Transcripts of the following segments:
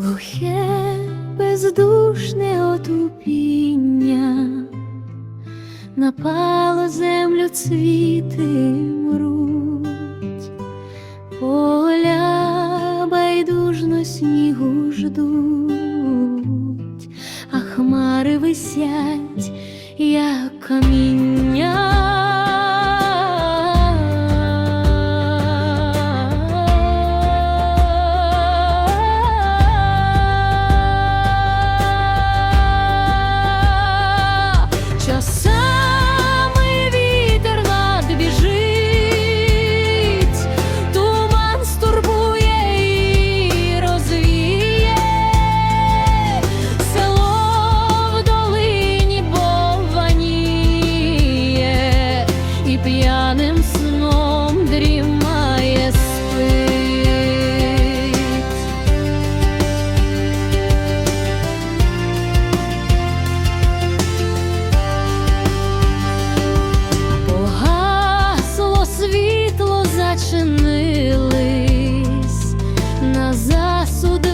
Глухе, бездушне отупіння. Напало землю цвіти мруть, поля байдужно снігу ждуть, а хмари висять, як каміння. Начинились на засуди.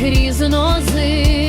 грізно зим.